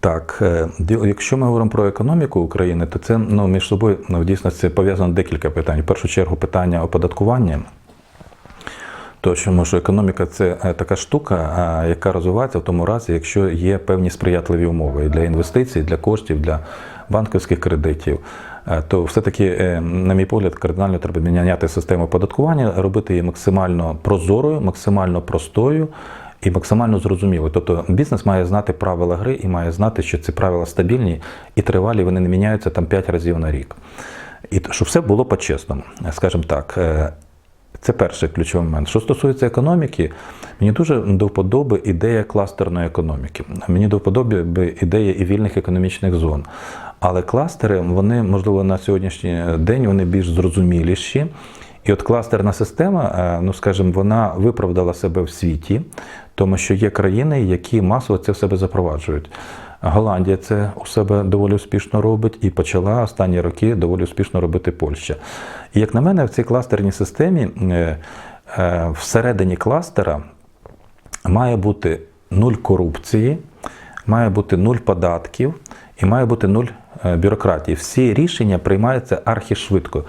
Так, е, якщо ми говоримо про економіку України, то це ну, між собою ну, в дійсності пов'язано декілька питань. В першу чергу питання оподаткування. Тому що економіка це е, така штука, яка розвивається в тому разі, якщо є певні сприятливі умови для інвестицій, для коштів, для банківських кредитів. Е, То все-таки, е, на мій погляд, кардинально треба міняти систему оподаткування, робити її максимально прозорою, максимально простою і максимально зрозумілою. Тобто бізнес має знати правила гри і має знати, що ці правила стабільні і тривалі, вони не міняються там 5 разів на рік. І щоб все було по-чесному, скажімо так. Е, це перший ключовий момент. Що стосується економіки, мені дуже до вподоби ідея кластерної економіки. Мені до вподоби ідея і вільних економічних зон. Але кластери, вони, можливо, на сьогоднішній день вони більш зрозуміліші. І от кластерна система, е, ну скажімо, вона виправдала себе в світі, тому що є країни, які масово це в себе запроваджують. Голландія це у себе доволі успішно робить і почала останні роки доволі успішно робити Польща. І як на мене, в цій кластерній системі е, е, всередині кластера має бути нуль корупції, має бути нуль податків і має бути нуль бюрократії. Всі рішення приймаються архішвидко.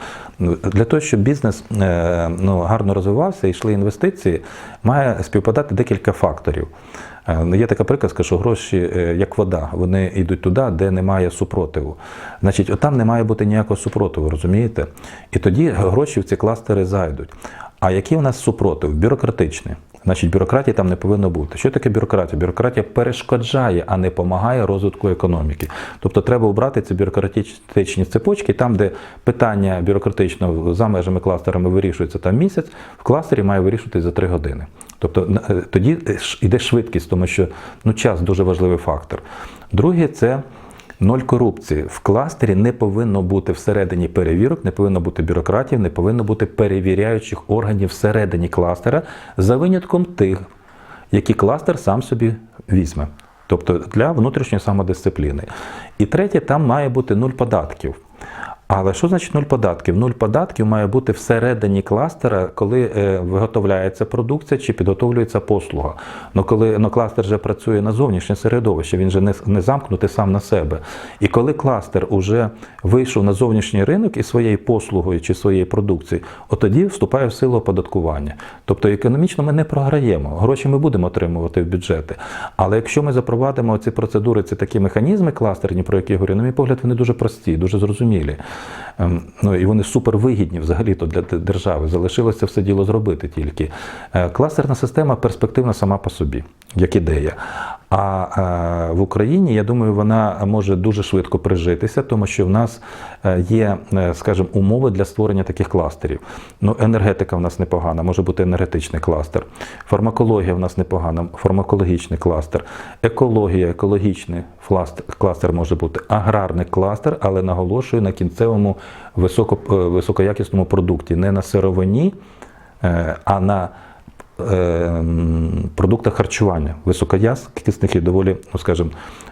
Для того, щоб бізнес е, ну, гарно розвивався і йшли інвестиції, має співпадати декілька факторів. Е, Є така приказка, що гроші е, як вода, вони йдуть туди, де немає супротиву. Значить, от там не має бути ніякого супротиву, розумієте? І тоді гроші в ці кластери зайдуть. А який у нас супротив? Бюрократичний. Значить, бюрократії там не повинно бути. Що таке бюрократія? Бюрократія перешкоджає, а не допомагає розвитку економіки. Тобто треба обрати ці бюрократичні цепочки, там, де питання бюрократично за межами кластерами вирішується там місяць, в кластері має вирішуватись за три години. Тобто е, тоді йде швидкість, тому що ну, час дуже важливий фактор. Друге, це Ноль корупції. В кластері не повинно бути всередині перевірок, не повинно бути бюрократів, не повинно бути перевіряючих органів всередині кластера за винятком тих, які кластер сам собі візьме. Тобто для внутрішньої самодисципліни. І третє, там має бути нуль податків. Але що значить нуль податків? Нуль податків має бути всередині кластера, коли е, виготовляється продукція чи підготовлюється послуга. Ну коли ну, кластер вже працює на зовнішнє середовище, він же не, не замкнутий сам на себе. І коли кластер уже вийшов на зовнішній ринок із своєю послугою чи своєю продукцією, от тоді вступає в силу оподаткування. Тобто економічно ми не програємо, гроші ми будемо отримувати в бюджети. Але якщо ми запровадимо ці процедури, ці такі механізми кластерні, про які я говорю, на мій погляд, вони дуже прості, дуже зрозумілі. Ем, Ну і вони супервигідні взагалі-то для держави. Залишилося все діло зробити тільки. Е, Кластерна система перспективна сама по собі, як ідея. А е, в Україні, я думаю, вона може дуже швидко прижитися, тому що в нас е, є, е, скажімо, умови для створення таких кластерів. Ну, енергетика в нас непогана, може бути енергетичний кластер. Фармакологія в нас непогана, фармакологічний кластер. Екологія, екологічний кластер може бути. Аграрний кластер, але наголошую на кінцевому високо, високоякісному продукті, не на сировині, а на е, продуктах харчування високоякісних і доволі, ну скажімо,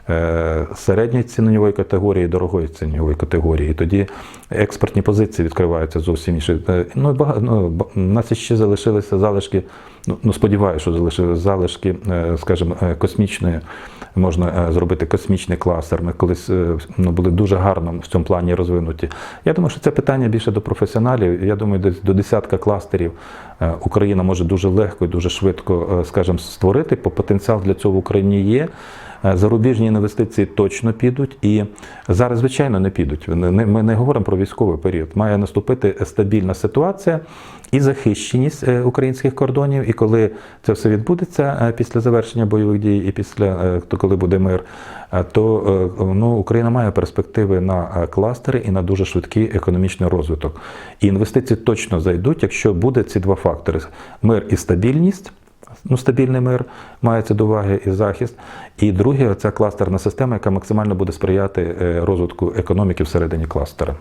е, середньої цінової категорії, дорогої цінової категорії. І тоді експортні позиції відкриваються зовсім інші. Е, Ну, багато, ну, у нас ще залишилися залишки. Ну, ну сподіваюся, що залишилися залишки, е, скажімо, космічної. Можна е, зробити космічний кластер. Ми колись е, ну, були дуже гарно в цьому плані розвинуті. Я думаю, що це питання більше до професіоналів. Я думаю, десь до десятка кластерів е, Україна може дуже легко і дуже швидко, скажімо, створити. Бо потенціал для цього в Україні є. Е, Зарубіжні інвестиції точно підуть, і зараз, звичайно, не підуть. Ми не говоримо про військовий період. Має наступити стабільна ситуація і захищеність е, українських кордонів. І коли це все відбудеться е, після завершення бойових дій, і після то коли буде мир, то ну, Україна має перспективи на кластери і на дуже швидкий економічний розвиток. І інвестиції точно зайдуть, якщо буде ці два фактори: мир і стабільність. Ну, стабільний мир мається до уваги і захист. І друге, це кластерна система, яка максимально буде сприяти е, розвитку економіки всередині кластера.